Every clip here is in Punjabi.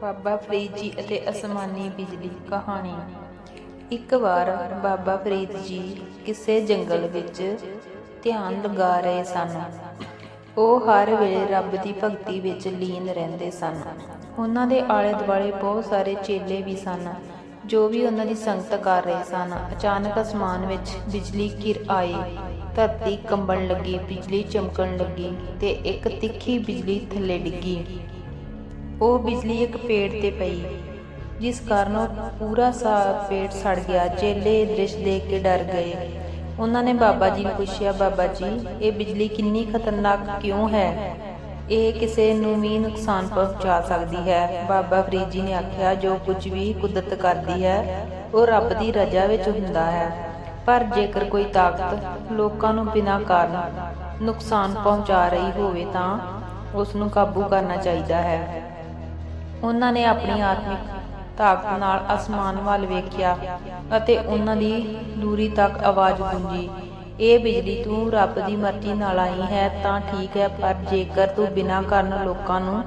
ਬਾਬਾ ਫਰੀਦ ਜੀ ਅਤੇ ਅਸਮਾਨੀ ਬਿਜਲੀ ਕਹਾਣੀ। ਇੱਕ ਵਾਰ ਬਾਬਾ ਫਰੀਦ ਜੀ ਕਿਸੇ ਜੰਗਲ ਵਿੱਚ ਧਿਆਨ ਲਗਾ ਰਹੇ ਸਨ। ਉਹ ਹਰ ਵੇਲੇ ਰੱਬ ਦੀ ਭਗਤੀ ਵਿੱਚ ਲੀਨ ਰਹਿੰਦੇ ਸਨ। ਉਹਨਾਂ ਦੇ ਆਲੇ ਦੁਆਲੇ ਬਹੁਤ ਸਾਰੇ ਚੇਲੇ ਵੀ ਸਨ, ਜੋ ਵੀ ਉਹਨਾਂ ਦੀ ਸੰਗਤ ਕਰ ਰਹੇ ਸਨ। ਅਚਾਨਕ ਅਸਮਾਨ ਵਿੱਚ ਬਿਜਲੀ ਗਿਰ ਆਈ, ਧਰਤੀ ਕੰਬਣ ਲੱਗੀ, ਬਿਜਲੀ ਚਮਕਣ ਲੱਗੀ ਤੇ ਇੱਕ ਤਿੱਖੀ ਬਿਜਲੀ ਥੱਲੇ ਡਿੱਗੀ। ਉਹ ਬਿਜਲੀ ਇੱਕ ਪੇੜ ਤੇ ਪਈ, ਜਿਸ ਕਾਰਨ ਉਹ ਪੂਰਾ ਸਾ ਪੇੜ ਸੜ ਗਿਆ। ਚੇਲੇ ਇਹ ਦ੍ਰਿਸ਼ ਦੇਖ ਕੇ ਡਰ ਗਏ। ਉਹਨਾਂ ਨੇ ਬਾਬਾ ਜੀ ਨੂੰ ਪੁੱਛਿਆ, ਬਾਬਾ ਜੀ, ਇਹ ਬਿਜਲੀ ਕਿੰਨੀ ਖਤਰਨਾਕ ਕਿਉਂ ਹੈ? ਇਹ ਕਿਸੇ ਨੂੰ ਵੀ ਨੁਕਸਾਨ ਪਹੁੰਚਾ ਸਕਦੀ ਹੈ। ਬਾਬਾ ਫਰੀਦ ਜੀ ਨੇ ਆਖਿਆ, ਜੋ ਕੁਝ ਵੀ ਕੁਦਰਤ ਕਰਦੀ ਹੈ, ਉਹ ਰੱਬ ਦੀ ਰਜ਼ਾ ਵਿੱਚ ਹੁੰਦਾ ਹੈ। ਪਰ ਜੇਕਰ ਕੋਈ ਤਾਕਤ ਲੋਕਾਂ ਨੂੰ ਬਿਨਾਂ ਕਾਰਨ ਨੁਕਸਾਨ ਪਹੁੰਚਾ ਰਹੀ ਹੋਵੇ ਤਾਂ ਉਸ ਨੂੰ ਕਾਬੂ ਕਰਨਾ ਚਾਹੀਦਾ ਹੈ। ਉਹਨਾਂ ਨੇ ਆਪਣੀ ਆਤਮਿਕ ਤਾਕਤ ਨਾਲ ਅਸਮਾਨ ਵੱਲ ਵੇਖਿਆ ਅਤੇ ਉਹਨਾਂ ਦੀ ਦੂਰੀ ਤੱਕ ਆਵਾਜ਼ ਗੂੰਜੀ। ਇਹ ਬਿਜਲੀ ਤੂੰ ਰੱਬ ਦੀ ਮਰਜ਼ੀ ਨਾਲ ਆਈ ਹੈ, ਤਾਂ ਠੀਕ ਹੈ, ਪਰ ਜੇਕਰ ਤੂੰ ਬਿਨਾਂ ਕਾਰਨ ਲੋਕਾਂ ਨੂੰ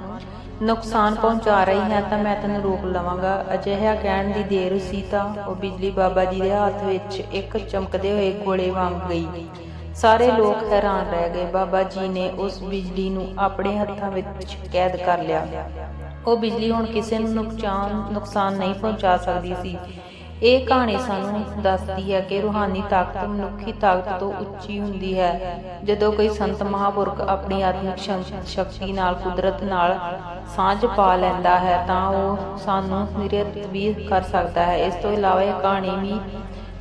ਨੁਕਸਾਨ ਪਹੁੰਚਾ ਰਹੀ ਹੈ, ਤਾਂ ਮੈਂ ਤੈਨੂੰ ਰੋਕ ਲਵਾਂਗਾ। ਅਜਿਹਾ ਕਹਿਣ ਦੀ ਦੇਰ ਸੀ ਤਾਂ ਉਹ ਬਿਜਲੀ ਬਾਬਾ ਜੀ ਦੇ ਹੱਥ ਵਿੱਚ ਇੱਕ ਚਮਕਦੇ ਹੋਏ ਗੋਲੇ ਵਾਂਗ ਗਈ। ਸਾਰੇ ਲੋਕ ਹੈਰਾਨ ਰਹਿ ਗਏ। ਬਾਬਾ ਜੀ ਨੇ ਉਸ ਬਿਜਲੀ ਨੂੰ ਆਪਣੇ ਹੱਥਾਂ ਵਿੱਚ ਕੈਦ ਕਰ ਲਿਆ। ਉਹ ਬਿਜਲੀ ਹੁਣ ਕਿਸੇ ਨੂੰ ਨੁਕਸਾਨ ਨੁਕਸਾਨ ਨਹੀਂ ਪਹੁੰਚਾ ਸਕਦੀ ਸੀ। ਇਹ ਕਹਾਣੀ ਸਾਨੂੰ ਦੱਸਦੀ ਹੈ ਕਿ ਰੂਹਾਨੀ ਤਾਕਤ ਮਨੁੱਖੀ ਤਾਕਤ ਤੋਂ ਉੱਚੀ ਹੁੰਦੀ ਹੈ। ਜਦੋਂ ਕੋਈ ਸੰਤ ਮਹਾਪੁਰਖ ਆਪਣੀ ਆਤਮਿਕ ਸ਼ਕਤੀ ਨਾਲ ਕੁਦਰਤ ਨਾਲ ਸਾਂਝ ਪਾ ਲੈਂਦਾ ਹੈ, ਤਾਂ ਉਹ ਸਾਨੂੰ ਨਿਰਤ ਵੀ ਕਰ ਸਕਦਾ ਹੈ। ਇਸ ਤੋਂ ਇਲਾਵਾ ਇਹ ਕਹਾਣੀ ਵੀ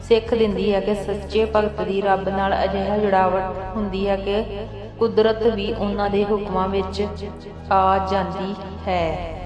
ਸਿੱਖ ਦਿੰਦੀ ਹੈ ਕਿ ਸੱਚੇ ਭਗਤ ਦੀ ਰੱਬ ਨਾਲ ਅਜਿਹਾ ਜੁੜਾਵਟ ਹੁੰਦੀ ਹੈ ਕਿ ਕੁਦਰਤ ਵੀ ਉਹਨਾਂ ਦੇ ਹੁਕਮਾਂ ਵਿੱਚ ਆ ਜਾਂਦੀ ਹੈ